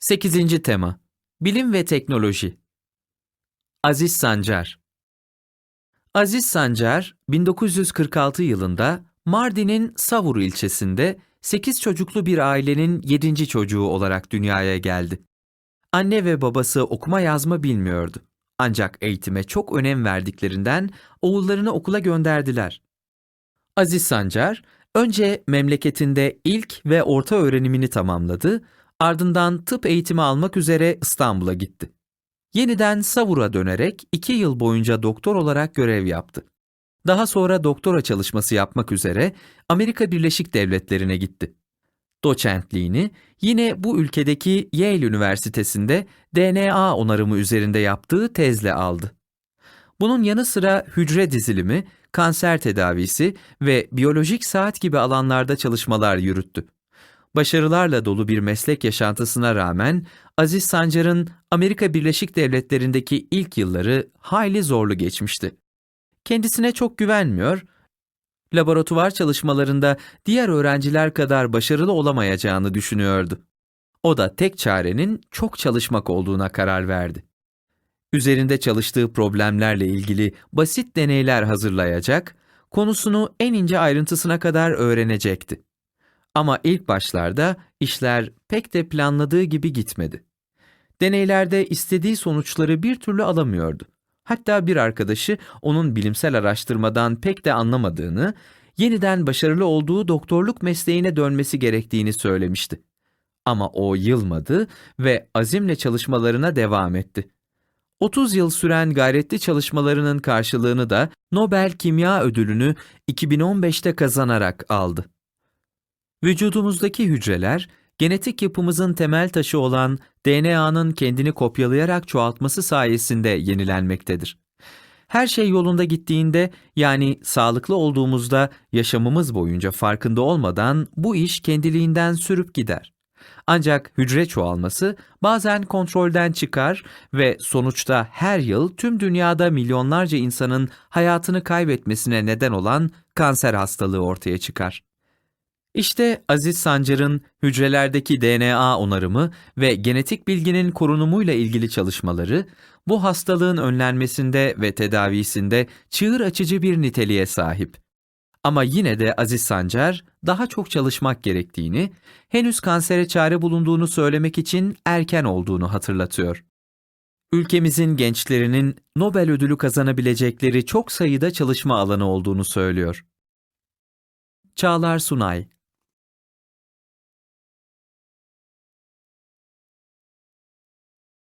8. tema Bilim ve Teknoloji Aziz Sancar Aziz Sancar, 1946 yılında Mardin'in Savur ilçesinde 8 çocuklu bir ailenin 7. çocuğu olarak dünyaya geldi. Anne ve babası okuma yazma bilmiyordu. Ancak eğitime çok önem verdiklerinden oğullarını okula gönderdiler. Aziz Sancar, önce memleketinde ilk ve orta öğrenimini tamamladı, ardından tıp eğitimi almak üzere İstanbul'a gitti. Yeniden Savur'a dönerek iki yıl boyunca doktor olarak görev yaptı. Daha sonra doktora çalışması yapmak üzere Amerika Birleşik Devletleri'ne gitti. Doçentliğini yine bu ülkedeki Yale Üniversitesi'nde DNA onarımı üzerinde yaptığı tezle aldı. Bunun yanı sıra hücre dizilimi, kanser tedavisi ve biyolojik saat gibi alanlarda çalışmalar yürüttü. Başarılarla dolu bir meslek yaşantısına rağmen Aziz Sancar'ın Amerika Birleşik Devletleri'ndeki ilk yılları hayli zorlu geçmişti. Kendisine çok güvenmiyor, laboratuvar çalışmalarında diğer öğrenciler kadar başarılı olamayacağını düşünüyordu. O da tek çarenin çok çalışmak olduğuna karar verdi. Üzerinde çalıştığı problemlerle ilgili basit deneyler hazırlayacak, konusunu en ince ayrıntısına kadar öğrenecekti. Ama ilk başlarda işler pek de planladığı gibi gitmedi. Deneylerde istediği sonuçları bir türlü alamıyordu. Hatta bir arkadaşı onun bilimsel araştırmadan pek de anlamadığını, yeniden başarılı olduğu doktorluk mesleğine dönmesi gerektiğini söylemişti. Ama o yılmadı ve azimle çalışmalarına devam etti. 30 yıl süren gayretli çalışmalarının karşılığını da Nobel Kimya Ödülünü 2015'te kazanarak aldı. Vücudumuzdaki hücreler, genetik yapımızın temel taşı olan DNA'nın kendini kopyalayarak çoğaltması sayesinde yenilenmektedir. Her şey yolunda gittiğinde, yani sağlıklı olduğumuzda yaşamımız boyunca farkında olmadan bu iş kendiliğinden sürüp gider. Ancak hücre çoğalması bazen kontrolden çıkar ve sonuçta her yıl tüm dünyada milyonlarca insanın hayatını kaybetmesine neden olan kanser hastalığı ortaya çıkar. İşte Aziz Sancar'ın hücrelerdeki DNA onarımı ve genetik bilginin korunumuyla ilgili çalışmaları, bu hastalığın önlenmesinde ve tedavisinde çığır açıcı bir niteliğe sahip. Ama yine de Aziz Sancar, daha çok çalışmak gerektiğini, henüz kansere çare bulunduğunu söylemek için erken olduğunu hatırlatıyor. Ülkemizin gençlerinin Nobel ödülü kazanabilecekleri çok sayıda çalışma alanı olduğunu söylüyor. Çağlar Sunay